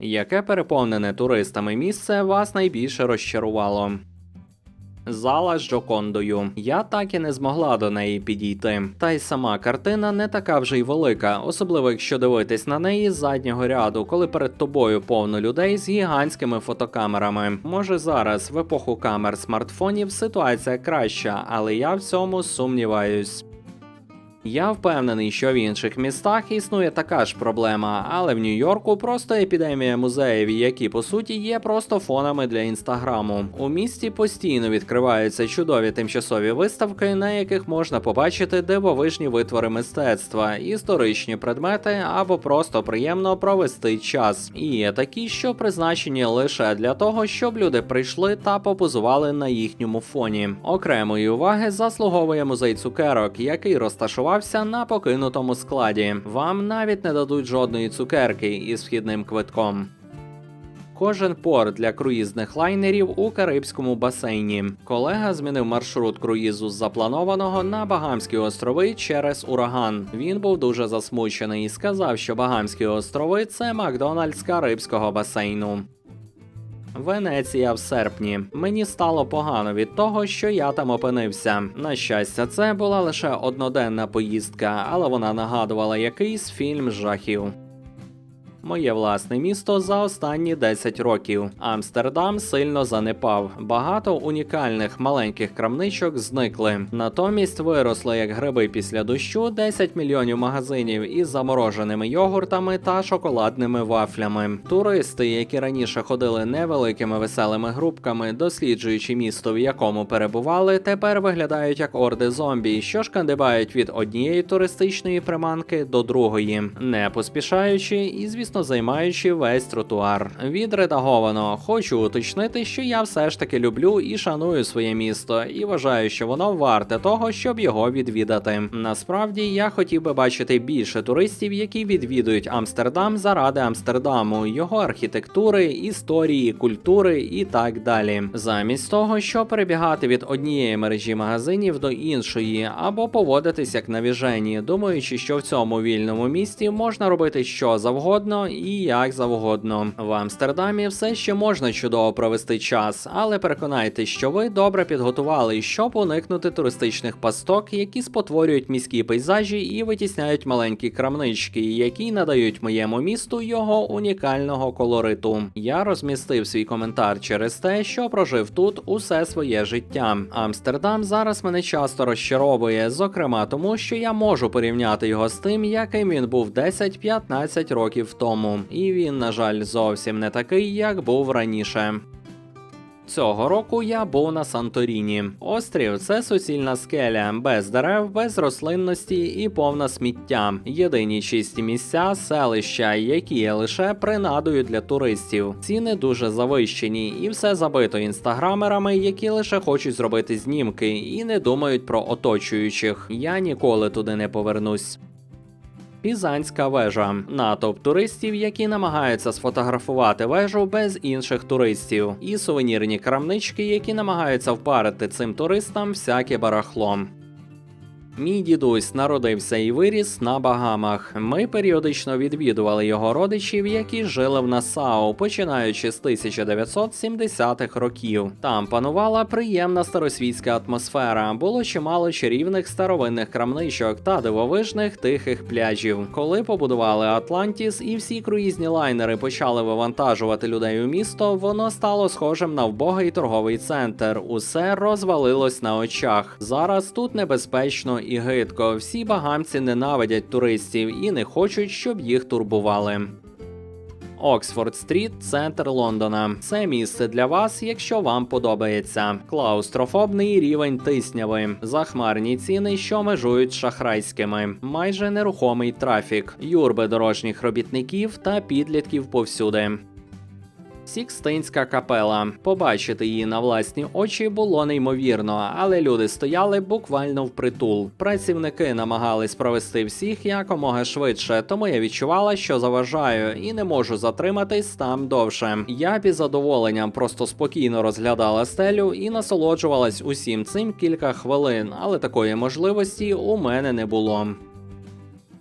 Яке переповнене туристами місце вас найбільше розчарувало? Зала з Джокондою. Я так і не змогла до неї підійти. Та й сама картина не така вже й велика, особливо якщо дивитись на неї з заднього ряду, коли перед тобою повно людей з гігантськими фотокамерами. Може зараз, в епоху камер смартфонів, ситуація краща, але я в цьому сумніваюсь. Я впевнений, що в інших містах існує така ж проблема, але в Нью-Йорку просто епідемія музеїв, які по суті є просто фонами для інстаграму. У місті постійно відкриваються чудові тимчасові виставки, на яких можна побачити дивовижні витвори мистецтва, історичні предмети або просто приємно провести час. І є такі, що призначені лише для того, щоб люди прийшли та попозували на їхньому фоні. Окремої уваги заслуговує музей цукерок, який розташувався на покинутому складі. Вам навіть не дадуть жодної цукерки із вхідним квитком. Кожен порт для круїзних лайнерів у Карибському басейні. Колега змінив маршрут круїзу з запланованого на Багамські острови через ураган. Він був дуже засмучений і сказав, що Багамські острови це Макдональдс Карибського басейну. Венеція в серпні. Мені стало погано від того, що я там опинився. На щастя, це була лише одноденна поїздка, але вона нагадувала якийсь фільм жахів. Моє власне місто за останні 10 років. Амстердам сильно занепав. Багато унікальних маленьких крамничок зникли. Натомість виросли як гриби після дощу 10 мільйонів магазинів із замороженими йогуртами та шоколадними вафлями. Туристи, які раніше ходили невеликими веселими групками, досліджуючи місто, в якому перебували, тепер виглядають як орди зомбі, що шкандибають від однієї туристичної приманки до другої, не поспішаючи і, звісно, займаючи весь тротуар. Відредаговано хочу уточнити, що я все ж таки люблю і шаную своє місто, і вважаю, що воно варте того, щоб його відвідати. Насправді я хотів би бачити більше туристів, які відвідують Амстердам заради Амстердаму, його архітектури, історії, культури і так далі. Замість того, щоб перебігати від однієї мережі магазинів до іншої, або поводитись як навіжені, думаючи, що в цьому вільному місті можна робити що завгодно і як завгодно. В Амстердамі все ще можна чудово провести час, але переконайтесь, що ви добре підготували, щоб уникнути туристичних пасток, які спотворюють міські пейзажі і витісняють маленькі крамнички, які надають моєму місту його унікального колориту. Я розмістив свій коментар через те, що прожив тут усе своє життя. Амстердам зараз мене часто розчаровує, зокрема тому, що я можу порівняти його з тим, яким він був 10-15 років тому. І він, на жаль, зовсім не такий, як був раніше. Цього року я був на Санторіні. Острів це суцільна скеля, без дерев, без рослинності і повна сміття. Єдині чисті місця, селища, які є лише принадою для туристів. Ціни дуже завищені, і все забито інстаграмерами, які лише хочуть зробити знімки і не думають про оточуючих. Я ніколи туди не повернусь. Пізанська вежа натовп туристів, які намагаються сфотографувати вежу без інших туристів, і сувенірні крамнички, які намагаються впарити цим туристам всяке барахло. Мій дідусь народився і виріс на Багамах. Ми періодично відвідували його родичів, які жили в Насау, починаючи з 1970-х років. Там панувала приємна старосвітська атмосфера. Було чимало чарівних старовинних крамничок та дивовижних тихих пляжів. Коли побудували Атлантіс і всі круїзні лайнери почали вивантажувати людей у місто, воно стало схожим на вбогий торговий центр. Усе розвалилось на очах. Зараз тут небезпечно і гидко. Всі багамці ненавидять туристів і не хочуть, щоб їх турбували. Оксфорд Стріт, центр Лондона. Це місце для вас, якщо вам подобається. Клаустрофобний рівень тисняви, захмарні ціни, що межують шахрайськими, майже нерухомий трафік, юрби дорожніх робітників та підлітків повсюди. Сікстинська капела. Побачити її на власні очі було неймовірно, але люди стояли буквально впритул. Працівники намагались провести всіх якомога швидше, тому я відчувала, що заважаю, і не можу затриматись там довше. Я із задоволенням просто спокійно розглядала стелю і насолоджувалась усім цим кілька хвилин, але такої можливості у мене не було.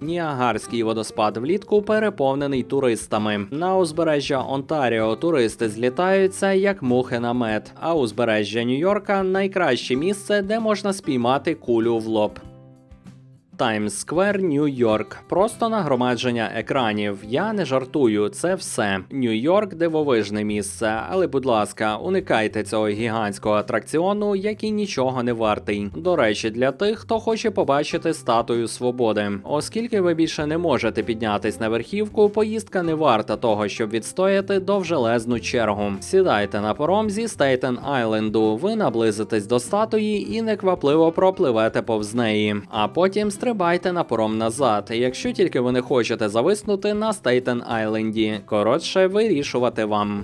Ніагарський водоспад влітку переповнений туристами. На узбережжя Онтаріо туристи злітаються як мухи на мед, а узбережжя Нью-Йорка найкраще місце, де можна спіймати кулю в лоб. Таймс Сквер, Нью-Йорк. Просто нагромадження екранів. Я не жартую, це все. Нью-Йорк дивовижне місце, але, будь ласка, уникайте цього гігантського атракціону, який нічого не вартий. До речі, для тих, хто хоче побачити статую свободи. Оскільки ви більше не можете піднятись на верхівку, поїздка не варта того, щоб відстояти довжелезну чергу. Сідайте на паром зі Стейтен Айленду, ви наблизитесь до статуї і неквапливо пропливете повз неї, а потім стрибайте на пором назад, якщо тільки ви не хочете зависнути на Стейтен Айленді. Коротше, вирішувати вам.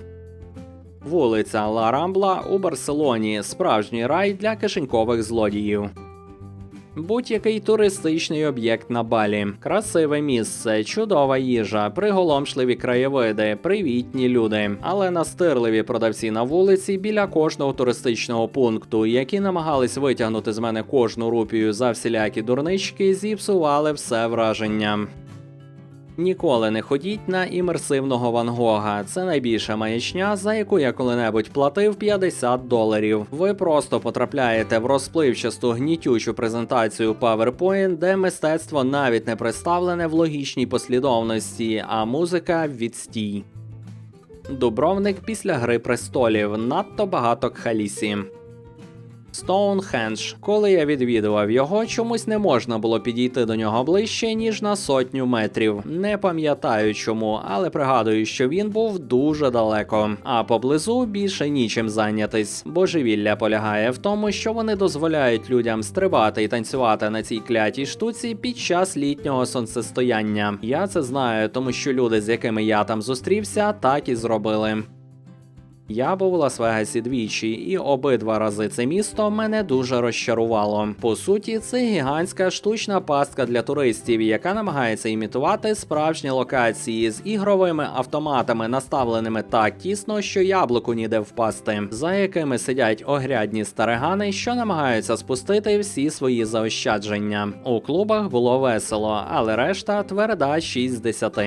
Вулиця Ла Рамбла у Барселоні справжній рай для кишенькових злодіїв. Будь-який туристичний об'єкт на Балі, красиве місце, чудова їжа, приголомшливі краєвиди, привітні люди, але настирливі продавці на вулиці біля кожного туристичного пункту, які намагались витягнути з мене кожну рупію за всілякі дурнички, зіпсували все враження. Ніколи не ходіть на імерсивного Ван Гога. Це найбільша маячня, за яку я коли-небудь платив 50 доларів. Ви просто потрапляєте в розпливчасту гнітючу презентацію PowerPoint, де мистецтво навіть не представлене в логічній послідовності, а музика відстій. Дубровник після гри престолів надто багато кхалісі. Стоунхендж. Коли я відвідував його, чомусь не можна було підійти до нього ближче, ніж на сотню метрів. Не пам'ятаю чому, але пригадую, що він був дуже далеко. А поблизу більше нічим зайнятись. Божевілля полягає в тому, що вони дозволяють людям стрибати і танцювати на цій клятій штуці під час літнього сонцестояння. Я це знаю, тому що люди, з якими я там зустрівся, так і зробили. Я був у Лас-Вегасі двічі, і обидва рази це місто мене дуже розчарувало. По суті, це гігантська штучна пастка для туристів, яка намагається імітувати справжні локації з ігровими автоматами, наставленими так тісно, що яблуку ніде впасти, за якими сидять огрядні старигани, що намагаються спустити всі свої заощадження. У клубах було весело, але решта тверда 6 з 10.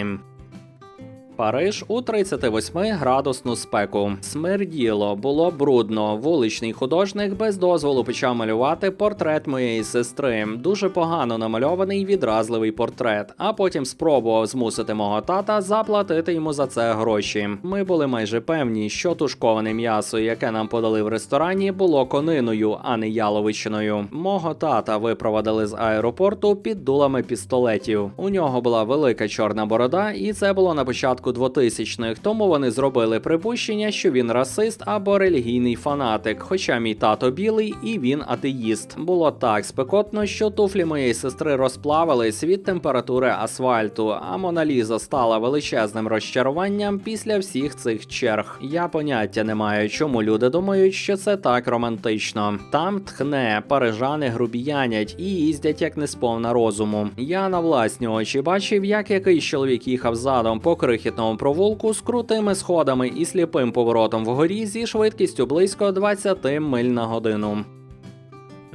Париж у 38 градусну спеку. Смерділо, було брудно. Вуличний художник без дозволу почав малювати портрет моєї сестри. Дуже погано намальований відразливий портрет. А потім спробував змусити мого тата заплатити йому за це гроші. Ми були майже певні, що тушковане м'ясо, яке нам подали в ресторані, було кониною, а не яловичиною. Мого тата випровадили з аеропорту під дулами пістолетів. У нього була велика чорна борода, і це було на початку 2000-х, тому вони зробили припущення, що він расист або релігійний фанатик. Хоча мій тато білий і він атеїст. Було так спекотно, що туфлі моєї сестри розплавились від температури асфальту, а Моналіза стала величезним розчаруванням після всіх цих черг. Я поняття не маю, чому люди думають, що це так романтично. Там тхне, парижани грубіянять і їздять як не сповна розуму. Я на власні очі бачив, як якийсь чоловік їхав задом по крихітному провулку з крутими сходами і сліпим поворотом вгорі зі швидкістю близько 20 миль на годину.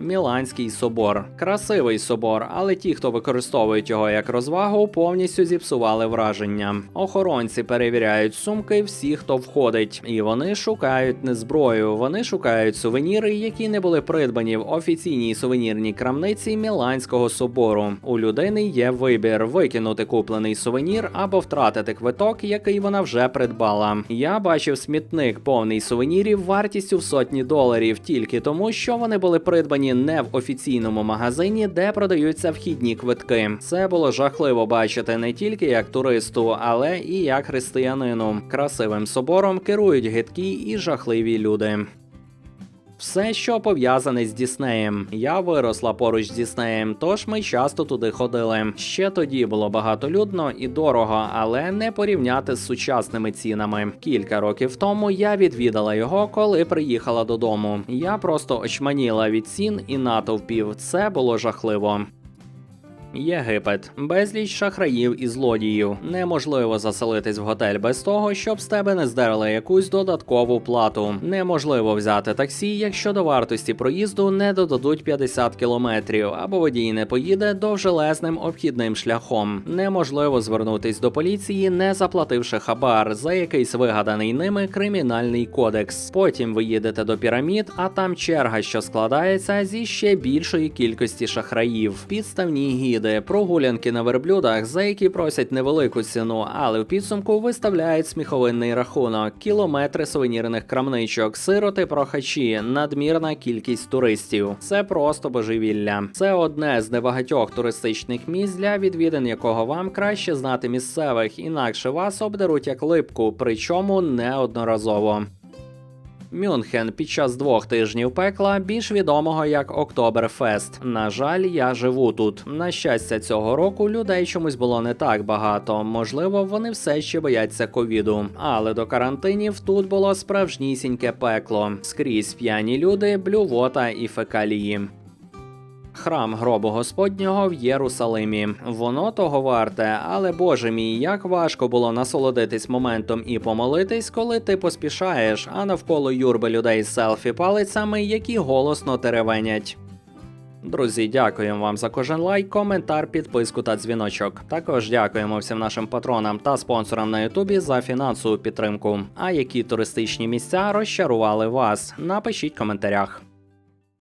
Міланський собор красивий собор, але ті, хто використовують його як розвагу, повністю зіпсували враження. Охоронці перевіряють сумки всіх, хто входить, і вони шукають не зброю. Вони шукають сувеніри, які не були придбані в офіційній сувенірній крамниці Міланського собору. У людини є вибір викинути куплений сувенір або втратити квиток, який вона вже придбала. Я бачив смітник повний сувенірів вартістю в сотні доларів, тільки тому, що вони були придбані не в офіційному магазині, де продаються вхідні квитки. Це було жахливо бачити не тільки як туристу, але і як християнину. Красивим собором керують гидкі і жахливі люди. Все, що пов'язане з Діснеєм. Я виросла поруч з Діснеєм, тож ми часто туди ходили. Ще тоді було багатолюдно і дорого, але не порівняти з сучасними цінами. Кілька років тому я відвідала його, коли приїхала додому. Я просто очманіла від цін і натовпів. Це було жахливо. Єгипет, безліч шахраїв і злодіїв. Неможливо заселитись в готель без того, щоб з тебе не здерли якусь додаткову плату. Неможливо взяти таксі, якщо до вартості проїзду не додадуть 50 кілометрів, або водій не поїде довжелезним обхідним шляхом. Неможливо звернутись до поліції, не заплативши хабар за якийсь вигаданий ними кримінальний кодекс. Потім ви їдете до пірамід, а там черга, що складається зі ще більшої кількості шахраїв. Підставні гіди, прогулянки на верблюдах, за які просять невелику ціну, але в підсумку виставляють сміховинний рахунок, кілометри сувенірних крамничок, сироти прохачі, надмірна кількість туристів. Це просто божевілля. Це одне з небагатьох туристичних місць, для відвідин якого вам краще знати місцевих, інакше вас обдеруть як липку, причому неодноразово. Мюнхен під час двох тижнів пекла, більш відомого як Октоберфест. На жаль, я живу тут. На щастя, цього року людей чомусь було не так багато. Можливо, вони все ще бояться ковіду. Але до карантинів тут було справжнісіньке пекло. Скрізь п'яні люди, блювота і фекалії. Храм гробу Господнього в Єрусалимі. Воно того варте, але боже мій, як важко було насолодитись моментом і помолитись, коли ти поспішаєш, а навколо юрби людей з селфі палицями, які голосно теревенять. Друзі, дякуємо вам за кожен лайк, коментар, підписку та дзвіночок. Також дякуємо всім нашим патронам та спонсорам на Ютубі за фінансову підтримку. А які туристичні місця розчарували вас? Напишіть в коментарях.